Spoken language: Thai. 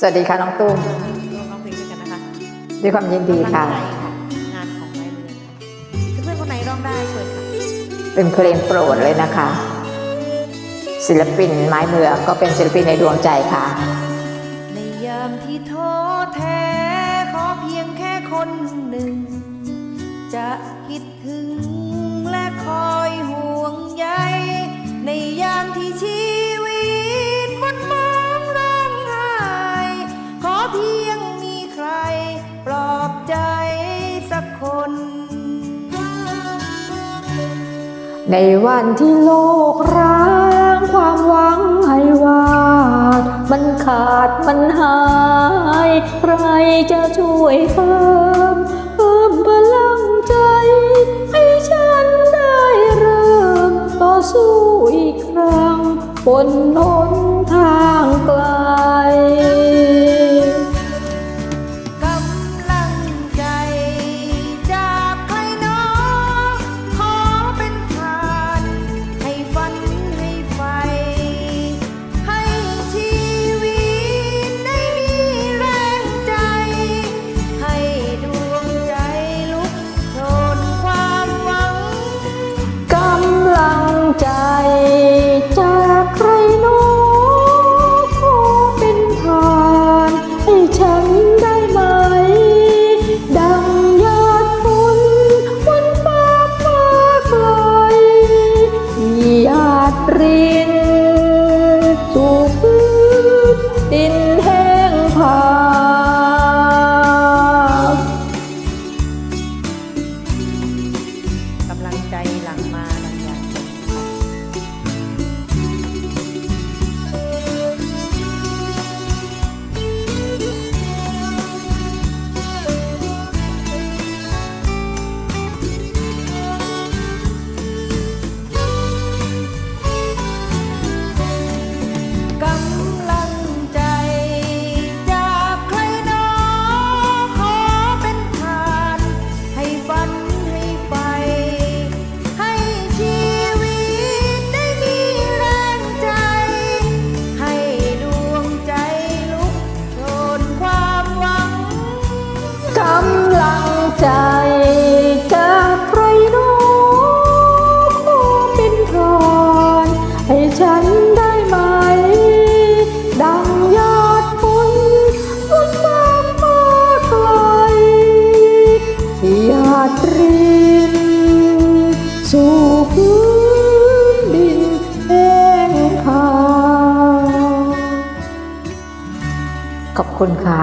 สวัสดีค่ะน้องตุ้มร่วมร้องเพลงด้วยกันนะคะด้วยความยินดีค่ะกำลังใจงานของไม้เมืองค่ะเพื่อนๆคนไหนร้องได้เชิญค่ะ เป็นเพลงโปรดเลยนะคะ ศิลปินไม้เมืองก็เป็นศิลปินในดวงใจค่ะ ในยามที่ท้อแท้ ในวันที่โลกร้างความหวังให้วาด มันขาดมันหาย ใครจะช่วยเพิ่มเพิ่มพลังใจ ให้ฉันได้เริ่ม ต่อสู้อีกครั้งบนหนทางไกล หลังมา สู่พื้นดินแห้งผากขอบคุณค่ะ